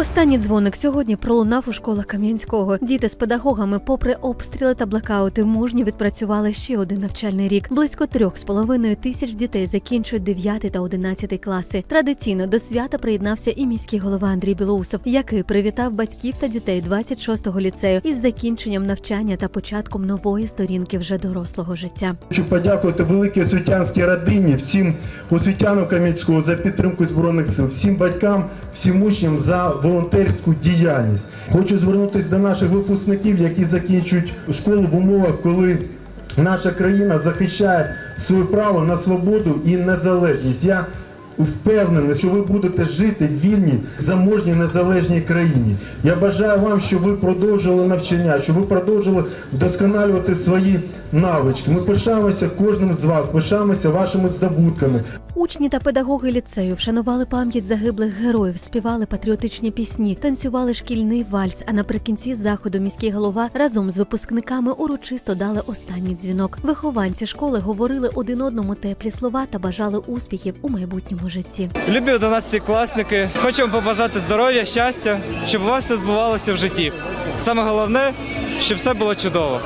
Останній дзвоник сьогодні пролунав у школах Кам'янського. Діти з педагогами, попри обстріли та блекаути, мужньо відпрацювали ще один навчальний рік. Близько трьох з половиною тисяч дітей закінчують 9 та 11 класи. Традиційно до свята приєднався і міський голова Андрій Білоусов, який привітав батьків та дітей 26-го ліцею із закінченням навчання та початком нової сторінки вже дорослого життя. Хочу подякувати великій освітянській родині, всім освітянам Кам'янського за підтримку збройних сил, всім батькам, всім учням за волонтерську діяльність. Хочу звернутися до наших випускників, які закінчують школу в умовах, коли наша країна захищає своє право на свободу і незалежність. Я впевнений, що ви будете жити в вільній, заможній, незалежній країні. Я бажаю вам, щоб ви продовжили навчання, щоб ви продовжили вдосконалювати свої навички. Ми пишаємося кожним з вас, пишаємося вашими здобутками. Учні та педагоги ліцею вшанували пам'ять загиблих героїв, співали патріотичні пісні, танцювали шкільний вальс. А наприкінці заходу міський голова разом з випускниками урочисто дали останній дзвінок. Вихованці школи говорили один одному теплі слова та бажали успіхів у майбутньому житті. Любі 11 класники, вам побажати здоров'я, щастя, щоб у вас все збувалося в житті. Саме головне, щоб все було чудово.